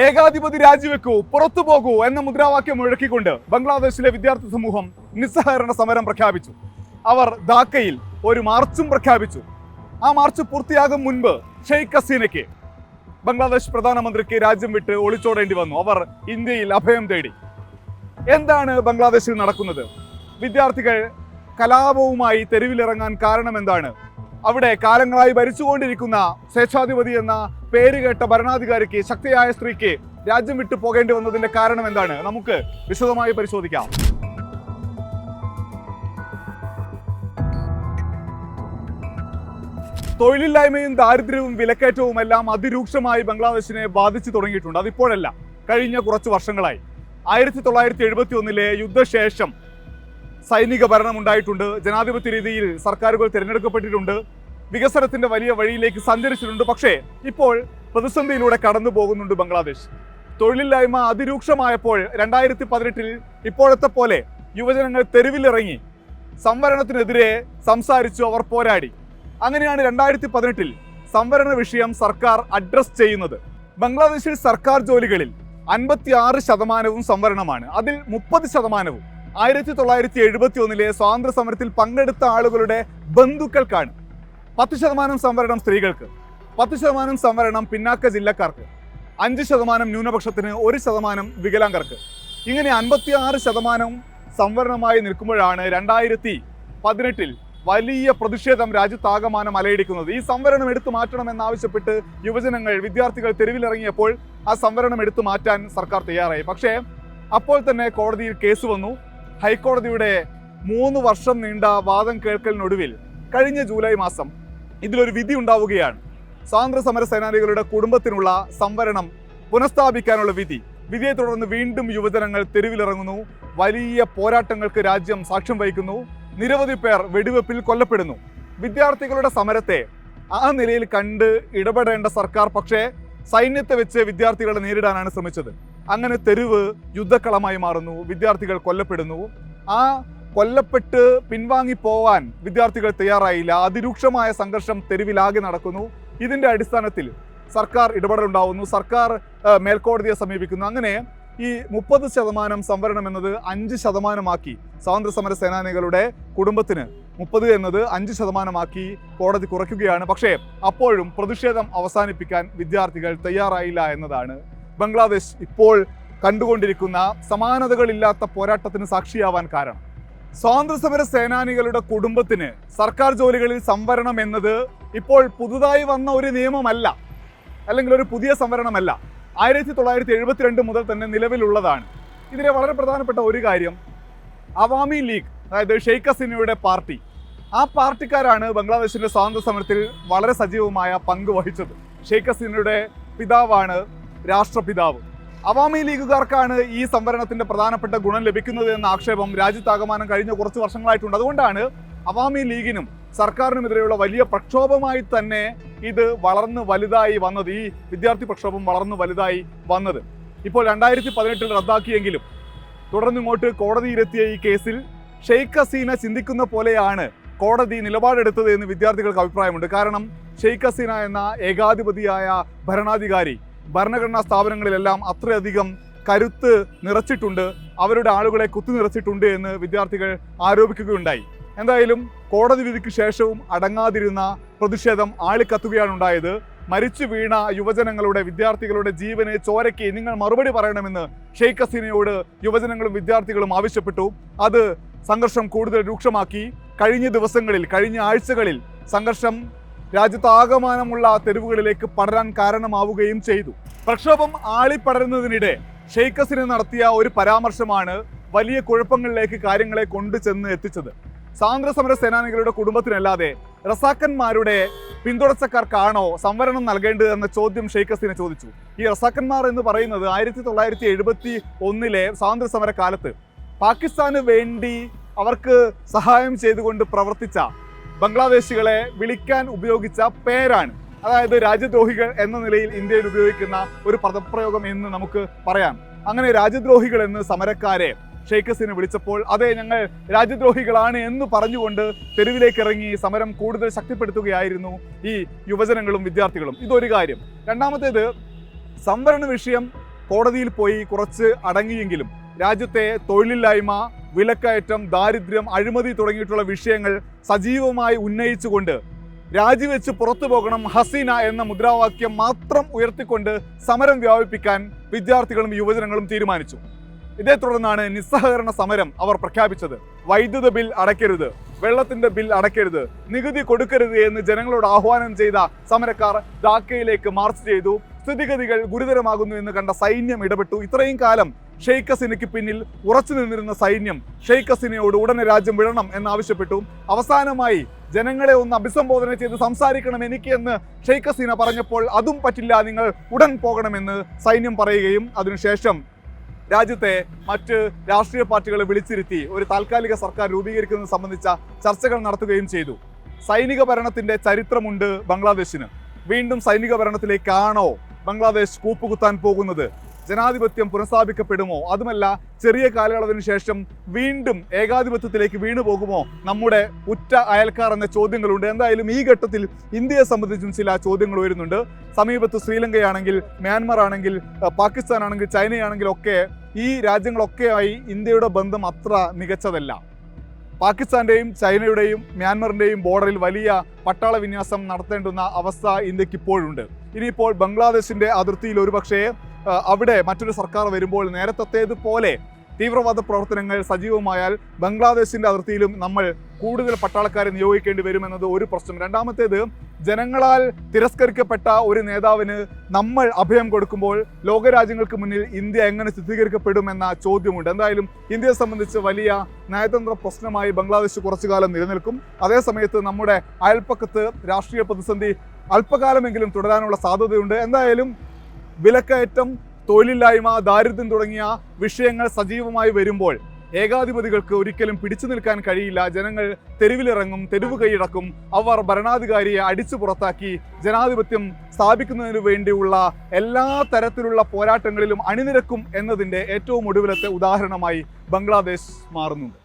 ഏകാധിപതി രാജിവെക്കൂ പുറത്തു പോകൂ എന്ന മുദ്രാവാക്യം മുഴക്കിക്കൊണ്ട് ബംഗ്ലാദേശിലെ വിദ്യാർത്ഥി സമൂഹം നിസ്സഹകരണ സമരം പ്രഖ്യാപിച്ചു. അവർ ധാക്കയിൽ ഒരു മാർച്ചും പ്രഖ്യാപിച്ചു. ആ മാർച്ച് പൂർത്തിയാകും മുൻപ് ഷെയ്ഖ് ഹസീനയ്ക്ക് ബംഗ്ലാദേശ് പ്രധാനമന്ത്രിക്ക് രാജ്യം വിട്ട് ഒളിച്ചോടേണ്ടി വന്നു. അവർ ഇന്ത്യയിൽ അഭയം തേടി. എന്താണ് ബംഗ്ലാദേശിൽ നടക്കുന്നത്? വിദ്യാർത്ഥികൾ കലാപവുമായി തെരുവിലിറങ്ങാൻ കാരണം എന്താണ് അവിടെ കാലങ്ങളായി ഭരിച്ചുകൊണ്ടിരിക്കുന്ന സ്വേച്ഛാധിപതി എന്ന പേര് കേട്ട ഭരണാധികാരിക്ക് ശക്തിയായ സ്ത്രീക്ക് രാജ്യം വിട്ടു പോകേണ്ടി വന്നതിന്റെ കാരണം എന്താണ്? നമുക്ക് വിശദമായി പരിശോധിക്കാം. തൊഴിലില്ലായ്മയും ദാരിദ്ര്യവും വിലക്കയറ്റവും എല്ലാം അതിരൂക്ഷമായി ബംഗ്ലാദേശിനെ ബാധിച്ചു തുടങ്ങിയിട്ടുണ്ട്. അതിപ്പോഴല്ല കഴിഞ്ഞ കുറച്ച് വർഷങ്ങളായി. ആയിരത്തി തൊള്ളായിരത്തി എഴുപത്തി ഒന്നിലെ യുദ്ധശേഷം സൈനിക ഭരണം ഉണ്ടായിട്ടുണ്ട് ജനാധിപത്യ രീതിയിൽ സർക്കാരുകൾ തിരഞ്ഞെടുക്കപ്പെട്ടിട്ടുണ്ട്. വികസനത്തിന്റെ വലിയ വഴിയിലേക്ക് സഞ്ചരിച്ചിട്ടുണ്ട്. പക്ഷേ ഇപ്പോൾ പ്രതിസന്ധിയിലൂടെ കടന്നു പോകുന്നുണ്ട് ബംഗ്ലാദേശ്. തൊഴിലില്ലായ്മ അതിരൂക്ഷമായപ്പോൾ രണ്ടായിരത്തി പതിനെട്ടിൽ ഇപ്പോഴത്തെ പോലെ യുവജനങ്ങൾ തെരുവിലിറങ്ങി. സംവരണത്തിനെതിരെ സംസാരിച്ചു അവർ പോരാടി. അങ്ങനെയാണ് രണ്ടായിരത്തി പതിനെട്ടിൽ സംവരണ വിഷയം സർക്കാർ അഡ്രസ് ചെയ്യുന്നത്. ബംഗ്ലാദേശിൽ സർക്കാർ ജോലികളിൽ അൻപത്തി ആറ് ശതമാനവും സംവരണമാണ്. അതിൽ മുപ്പത് ശതമാനവും ആയിരത്തി തൊള്ളായിരത്തി എഴുപത്തി ഒന്നിലെ സ്വാതന്ത്ര്യ സമരത്തിൽ പങ്കെടുത്ത ആളുകളുടെ ബന്ധുക്കൾക്കാണ് പത്ത് ശതമാനം സംവരണം സ്ത്രീകൾക്ക് പത്ത് ശതമാനം സംവരണം പിന്നാക്ക ജില്ലക്കാർക്ക് അഞ്ച് ശതമാനം ന്യൂനപക്ഷത്തിന് ഒരു ശതമാനം വികലാംഗർക്ക്. ഇങ്ങനെ അൻപത്തിയാറ് ശതമാനം സംവരണമായി നിൽക്കുമ്പോഴാണ് രണ്ടായിരത്തി പതിനെട്ടിൽ വലിയ പ്രതിഷേധം രാജ്യത്താകമാനം അലയടിക്കുന്നത്. ഈ സംവരണം എടുത്തു മാറ്റണമെന്നാവശ്യപ്പെട്ട് യുവജനങ്ങൾ വിദ്യാർത്ഥികൾ തെരുവിലിറങ്ങിയപ്പോൾ ആ സംവരണം എടുത്തു മാറ്റാൻ സർക്കാർ തയ്യാറായി. പക്ഷേ അപ്പോൾ തന്നെ കോടതിയിൽ കേസ് വന്നു. ഹൈക്കോടതിയുടെ മൂന്ന് വർഷം നീണ്ട വാദം കേൾക്കലിനൊടുവിൽ കഴിഞ്ഞ ജൂലൈ മാസം ഇതിലൊരു വിധി ഉണ്ടാവുകയാണ്. സ്വാതന്ത്ര്യ സമര സേനാനികളുടെ കുടുംബത്തിനുള്ള സംവരണം പുനഃസ്ഥാപിക്കാനുള്ള വിധി. വിധിയെ തുടർന്ന് വീണ്ടും യുവജനങ്ങൾ തെരുവിലിറങ്ങുന്നു. വലിയ പോരാട്ടങ്ങൾക്ക് രാജ്യം സാക്ഷ്യം വഹിക്കുന്നു. നിരവധി പേർ വെടിവെപ്പിൽ കൊല്ലപ്പെടുന്നു. വിദ്യാർത്ഥികളുടെ സമരത്തെ ആ നിലയിൽ കണ്ട് ഇടപെടേണ്ട സർക്കാർ പക്ഷേ സൈന്യത്തെ വെച്ച് വിദ്യാർത്ഥികളെ നേരിടാനാണ് ശ്രമിച്ചത്. അങ്ങനെ തെരുവ് യുദ്ധക്കളമായി മാറുന്നു വിദ്യാർത്ഥികൾ കൊല്ലപ്പെടുന്നു. ആ കൊല്ലപ്പെട്ട് പിൻവാങ്ങി പോവാൻ വിദ്യാർത്ഥികൾ തയ്യാറായില്ല. അതിരൂക്ഷമായ സംഘർഷം തെരുവിലാകെ നടക്കുന്നു. ഇതിന്റെ അടിസ്ഥാനത്തിൽ സർക്കാർ ഇടപെടലുണ്ടാവുന്നു. സർക്കാർ മേൽക്കോടതിയെ സമീപിക്കുന്നു. അങ്ങനെ ഈ മുപ്പത് ശതമാനം സംവരണം എന്നത് അഞ്ച് ശതമാനമാക്കി സ്വാതന്ത്ര്യ സമര സേനാനികളുടെ കുടുംബത്തിന് മുപ്പത് എന്നത് അഞ്ച് ശതമാനമാക്കി കോടതി കുറയ്ക്കുകയാണ്. പക്ഷേ അപ്പോഴും പ്രതിഷേധം അവസാനിപ്പിക്കാൻ വിദ്യാർത്ഥികൾ തയ്യാറായില്ല എന്നതാണ് ബംഗ്ലാദേശ് ഇപ്പോൾ കണ്ടുകൊണ്ടിരിക്കുന്ന സമാനതകളില്ലാത്ത പോരാട്ടത്തിന് സാക്ഷിയാവാൻ കാരണം. സ്വാതന്ത്ര്യ സമര സേനാനികളുടെ കുടുംബത്തിന് സർക്കാർ ജോലികളിൽ സംവരണം എന്നത് ഇപ്പോൾ പുതുതായി വന്ന ഒരു നിയമമല്ല അല്ലെങ്കിൽ ഒരു പുതിയ സംവരണമല്ല. ആയിരത്തി തൊള്ളായിരത്തി എഴുപത്തിരണ്ട് മുതൽ തന്നെ നിലവിലുള്ളതാണ്. ഇതിലെ വളരെ പ്രധാനപ്പെട്ട ഒരു കാര്യം അവാമി ലീഗ് അതായത് ഷെയ്ഖ് ഹസീനയുടെ പാർട്ടി. ആ പാർട്ടിക്കാരാണ് ബംഗ്ലാദേശിന്റെ സ്വാതന്ത്ര്യ സമരത്തിൽ വളരെ സജീവമായ പങ്ക് വഹിച്ചത്. ഷെയ്ഖ് ഹസീനയുടെ പിതാവാണ് രാഷ്ട്രപിതാവ്. അവാമി ലീഗുകാർക്കാണ് ഈ സംവരണത്തിന്റെ പ്രധാനപ്പെട്ട ഗുണം ലഭിക്കുന്നത് എന്ന ആക്ഷേപം രാജ്യത്താകമാനം കഴിഞ്ഞ കുറച്ച് വർഷങ്ങളായിട്ടുണ്ട്. അതുകൊണ്ടാണ് അവാമി ലീഗിനും സർക്കാരിനുമെതിരെയുള്ള വലിയ പ്രക്ഷോഭമായി തന്നെ ഇത് വളർന്ന് വലുതായി വന്നത്. ഈ വിദ്യാർത്ഥി പ്രക്ഷോഭം വളർന്ന് വലുതായി വന്നത്. ഇപ്പോൾ രണ്ടായിരത്തി പതിനെട്ടിൽ റദ്ദാക്കിയെങ്കിലും തുടർന്നിങ്ങോട്ട് കോടതിയിലെത്തിയ ഈ കേസിൽ ഷെയ്ഖ് ഹസീന ചിന്തിക്കുന്ന പോലെയാണ് കോടതി നിലപാടെടുത്തത് എന്ന് വിദ്യാർത്ഥികൾക്ക് അഭിപ്രായമുണ്ട്. കാരണം ഷെയ്ഖ് ഹസീന എന്ന ഏകാധിപതിയായ ഭരണാധികാരി ഭരണഘടനാ സ്ഥാപനങ്ങളിലെല്ലാം അത്രയധികം കരുത്ത് നിറച്ചിട്ടുണ്ട് അവരുടെ ആളുകളെ കുത്തി നിറച്ചിട്ടുണ്ട് എന്ന് വിദ്യാർത്ഥികൾ ആരോപിക്കുകയുണ്ടായി. എന്തായാലും കോടതി വിധിക്ക് ശേഷവും അടങ്ങാതിരുന്ന പ്രതിഷേധം ആളിക്കത്തുകയാണ് ഉണ്ടായത്. മരിച്ചു വീണ യുവജനങ്ങളുടെ വിദ്യാർത്ഥികളുടെ ജീവനെ ചോരയ്ക്ക് നിങ്ങൾ മറുപടി പറയണമെന്ന് ഷെയ്ഖ് ഹസീനയോട് യുവജനങ്ങളും വിദ്യാർത്ഥികളും ആവശ്യപ്പെട്ടു. അത് സംഘർഷം കൂടുതൽ രൂക്ഷമാക്കി. കഴിഞ്ഞ ദിവസങ്ങളിൽ കഴിഞ്ഞ ആഴ്ചകളിൽ സംഘർഷം രാജ്യത്താകമാനമുള്ള തെരുവുകളിലേക്ക് പടരാൻ കാരണമാവുകയും ചെയ്തു. പ്രക്ഷോഭം ആളിപ്പടരുന്നതിനിടെ ഷെയ്ഖ് ഹസീന നടത്തിയ ഒരു പരാമർശമാണ് വലിയ കുഴപ്പങ്ങളിലേക്ക് കാര്യങ്ങളെ കൊണ്ടുചെന്ന് എത്തിച്ചത്. സ്വാതന്ത്ര്യസമര സേനാനികളുടെ കുടുംബത്തിനല്ലാതെ റസാക്കന്മാരുടെ പിന്തുടർച്ചക്കാർക്കാണോ സംവരണം നൽകേണ്ടത് എന്ന ചോദ്യം ഷെയ്ഖ് ഹസീന ചോദിച്ചു. ഈ റസാക്കന്മാർ എന്ന് പറയുന്നത് ആയിരത്തി തൊള്ളായിരത്തി എഴുപത്തി ഒന്നിലെ സ്വാതന്ത്ര്യസമര കാലത്ത് പാകിസ്ഥാന് വേണ്ടി അവർക്ക് സഹായം ചെയ്തുകൊണ്ട് പ്രവർത്തിച്ച ബംഗ്ലാദേശികളെ വിളിക്കാൻ ഉപയോഗിച്ച പേരാണ്. അതായത് രാജ്യദ്രോഹികൾ എന്ന നിലയിൽ ഇന്ത്യയിൽ ഉപയോഗിക്കുന്ന ഒരു പദപ്രയോഗം എന്ന് നമുക്ക് പറയാം. അങ്ങനെ രാജ്യദ്രോഹികൾ എന്ന് സമരക്കാരെ ഷെയ്ഖ് ഹസീന വിളിച്ചപ്പോൾ അതെ ഞങ്ങൾ രാജ്യദ്രോഹികളാണ് എന്ന് പറഞ്ഞുകൊണ്ട് തെരുവിലേക്ക് ഇറങ്ങി സമരം കൂടുതൽ ശക്തിപ്പെടുത്തുകയായിരുന്നു ഈ യുവജനങ്ങളും വിദ്യാർത്ഥികളും. ഇതൊരു കാര്യം. രണ്ടാമത്തേത് സംവരണ വിഷയം കോടതിയിൽ പോയി കുറച്ച് അടങ്ങിയെങ്കിലും രാജ്യത്തെ തൊഴിലില്ലായ്മ വിലക്കയറ്റം ദാരിദ്ര്യം അഴിമതി തുടങ്ങിയിട്ടുള്ള വിഷയങ്ങൾ സജീവമായി ഉന്നയിച്ചുകൊണ്ട് രാജിവെച്ച് പുറത്തു പോകണം ഹസീന എന്ന മുദ്രാവാക്യം മാത്രം ഉയർത്തിക്കൊണ്ട് സമരം വ്യാപിപ്പിക്കാൻ വിദ്യാർത്ഥികളും യുവജനങ്ങളും തീരുമാനിച്ചു. ഇതേ തുടർന്നാണ് നിസ്സഹകരണ സമരം അവർ പ്രഖ്യാപിച്ചത്. വൈദ്യുത ബിൽ അടയ്ക്കരുത് വെള്ളത്തിന്റെ ബിൽ അടയ്ക്കരുത് നികുതി കൊടുക്കരുത് എന്ന് ജനങ്ങളോട് ആഹ്വാനം ചെയ്ത സമരക്കാർ ധാക്കയിലേക്ക് മാർച്ച് ചെയ്തു. സ്ഥിതിഗതികൾ ഗുരുതരമാകുന്നു എന്ന് കണ്ട സൈന്യം ഇടപെട്ടു. ഇത്രയും കാലം ഷെയ്ഖ് ഹസീനയ്ക്ക് പിന്നിൽ ഉറച്ചു നിന്നിരുന്ന സൈന്യം ഷെയ്ഖ് ഹസീനയോട് ഉടനെ രാജ്യം വിടണം എന്നാവശ്യപ്പെട്ടു. അവസാനമായി ജനങ്ങളെ ഒന്ന് അഭിസംബോധന ചെയ്ത് സംസാരിക്കണം എനിക്ക് എന്ന് ഷെയ്ഖ് ഹസീന പറഞ്ഞപ്പോൾ അതും പറ്റില്ല നിങ്ങൾ ഉടൻ പോകണമെന്ന് സൈന്യം പറയുകയും അതിനുശേഷം രാജ്യത്തെ മറ്റ് രാഷ്ട്രീയ പാർട്ടികളെ വിളിച്ചിരുത്തി ഒരു താൽക്കാലിക സർക്കാർ രൂപീകരിക്കുന്നത് സംബന്ധിച്ച ചർച്ചകൾ നടത്തുകയും ചെയ്തു. സൈനിക ഭരണത്തിന്റെ ചരിത്രമുണ്ട് ബംഗ്ലാദേശിന്. വീണ്ടും സൈനിക ഭരണത്തിലേക്കാണോ ബംഗ്ലാദേശ് കൂപ്പുകുത്താൻ പോകുന്നത്. ജനാധിപത്യം പുനഃസ്ഥാപിക്കപ്പെടുമോ? അതുമല്ല ചെറിയ കാലയളവിന് ശേഷം വീണ്ടും ഏകാധിപത്യത്തിലേക്ക് വീണു പോകുമോ? നമ്മുടെ ഉറ്റ അയൽക്കാർ എന്ന ചോദ്യങ്ങളുണ്ട്. എന്തായാലും ഈ ഘട്ടത്തിൽ ഇന്ത്യയെ സംബന്ധിച്ചും ചില ചോദ്യങ്ങൾ വരുന്നുണ്ട് സമീപത്ത് ശ്രീലങ്കയാണെങ്കിൽ മ്യാൻമർ ആണെങ്കിൽ പാകിസ്ഥാൻ ആണെങ്കിൽ ചൈനയാണെങ്കിൽ ഒക്കെ ഈ രാജ്യങ്ങളൊക്കെയായി ഇന്ത്യയുടെ ബന്ധം അത്ര മികച്ചതല്ല. പാകിസ്ഥാന്റെയും ചൈനയുടെയും മ്യാൻമറിന്റെയും ബോർഡറിൽ വലിയ പട്ടാള വിന്യാസം നടത്തേണ്ടുന്ന അവസ്ഥ ഇന്ത്യയ്ക്ക് ഇപ്പോഴുണ്ട്. ഇനിയിപ്പോൾ ബംഗ്ലാദേശിന്റെ അതിർത്തിയിൽ ഒരുപക്ഷേ അവിടെ മറ്റൊരു സർക്കാർ വരുമ്പോൾ നേരത്തെത്തേതുപോലെ തീവ്രവാദ പ്രവർത്തനങ്ങൾ സജീവമായാൽ ബംഗ്ലാദേശിന്റെ അതിർത്തിയിലും നമ്മൾ കൂടുതൽ പട്ടാളക്കാരെ നിയോഗിക്കേണ്ടി വരുമെന്നത് ഒരു പ്രശ്നം. രണ്ടാമത്തേത് ജനങ്ങളാൽ തിരസ്കരിക്കപ്പെട്ട ഒരു നേതാവിന് നമ്മൾ അഭയം കൊടുക്കുമ്പോൾ ലോകരാജ്യങ്ങൾക്ക് മുന്നിൽ ഇന്ത്യ എങ്ങനെ ചിത്രീകരിക്കപ്പെടുമെന്ന ചോദ്യമുണ്ട്. എന്തായാലും ഇന്ത്യയെ സംബന്ധിച്ച് വലിയ നയതന്ത്ര പ്രശ്നമായി ബംഗ്ലാദേശ് കുറച്ചു കാലം നിലനിൽക്കും അതേസമയത്ത് നമ്മുടെ അയൽപ്പക്കത്ത് രാഷ്ട്രീയ പ്രതിസന്ധി അല്പകാലമെങ്കിലും തുടരാനുള്ള സാധ്യതയുണ്ട്. എന്തായാലും വിലക്കയറ്റം തൊഴിലില്ലായ്മ ദാരിദ്ര്യം തുടങ്ങിയ വിഷയങ്ങൾ സജീവമായി വരുമ്പോൾ ഏകാധിപതികൾക്ക് ഒരിക്കലും പിടിച്ചു നിൽക്കാൻ കഴിയില്ല. ജനങ്ങൾ തെരുവിലിറങ്ങും തെരുവ് കൈയടക്കും. അവർ ഭരണാധികാരിയെ അടിച്ചു പുറത്താക്കി ജനാധിപത്യം സ്ഥാപിക്കുന്നതിന് വേണ്ടിയുള്ള എല്ലാ തരത്തിലുള്ള പോരാട്ടങ്ങളിലും അണിനിരക്കും എന്നതിന്റെ ഏറ്റവും ഒടുവിലത്തെ ഉദാഹരണമായി ബംഗ്ലാദേശ് മാറുന്നുണ്ട്.